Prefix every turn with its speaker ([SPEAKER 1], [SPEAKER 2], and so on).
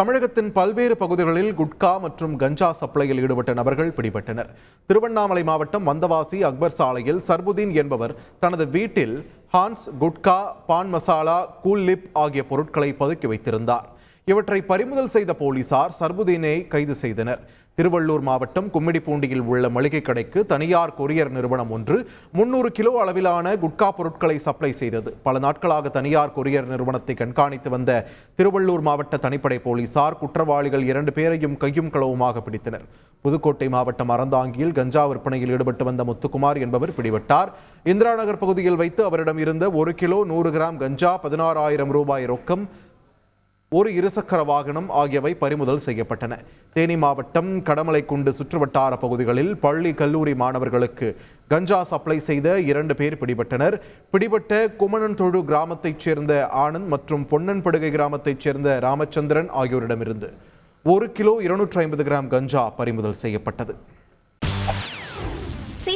[SPEAKER 1] தமிழகத்தின் பல்வேறு பகுதிகளில் குட்கா மற்றும் கஞ்சா சப்ளையில் ஈடுபட்ட நபர்கள் பிடிபட்டனர். திருவண்ணாமலை மாவட்டம் வந்தவாசி அக்பர் சாலையில் சர்புதீன் என்பவர் தனது வீட்டில் Hans gutka pan masala Cool Lip ஆகிய பொருட்களை பதுக்கி வைத்திருந்தார். இவற்றை பறிமுதல் செய்த போலீசார் சர்புதீனை கைது செய்தனர். திருவள்ளூர் மாவட்டம் கும்மிடிப்பூண்டியில் உள்ள மளிகை கடைக்கு தனியார் கொரியர் நிறுவனம் ஒன்று முன்னூறு கிலோ அளவிலான குட்கா பொருட்களை சப்ளை செய்தது. பல நாட்களாக தனியார் கொரியர் நிறுவனத்தை கண்காணித்து வந்த திருவள்ளூர் மாவட்ட தனிப்படை போலீசார் குற்றவாளிகள் இரண்டு பேரையும் கையும் களவுமாக பிடித்தனர். புதுக்கோட்டை மாவட்டம் அறந்தாங்கியில் கஞ்சா விற்பனையில் ஈடுபட்டு வந்த முத்துக்குமார் என்பவர் பிடிபட்டார். இந்திரா நகர் பகுதியில் வைத்து அவரிடம் இருந்த ஒரு கிலோ நூறு கிராம் கஞ்சா பதினாறாயிரம் ரூபாய் ரொக்கம் ஒரு இருசக்கர வாகனம் ஆகியவை பறிமுதல் செய்யப்பட்டன. தேனி மாவட்டம் கடமலைக்குண்டு சுற்றுவட்டார பகுதிகளில் பள்ளி கல்லூரி மாணவர்களுக்கு கஞ்சா சப்ளை செய்த இரண்டு பேர் பிடிபட்டனர். பிடிபட்ட குமணன்தொழு கிராமத்தைச் சேர்ந்த ஆனந்த் மற்றும் பொன்னன்படுகை கிராமத்தைச் சேர்ந்த ராமச்சந்திரன் ஆகியோரிடமிருந்து ஒரு கிலோ இருநூற்றி ஐம்பது கிராம் கஞ்சா பறிமுதல் செய்யப்பட்டது.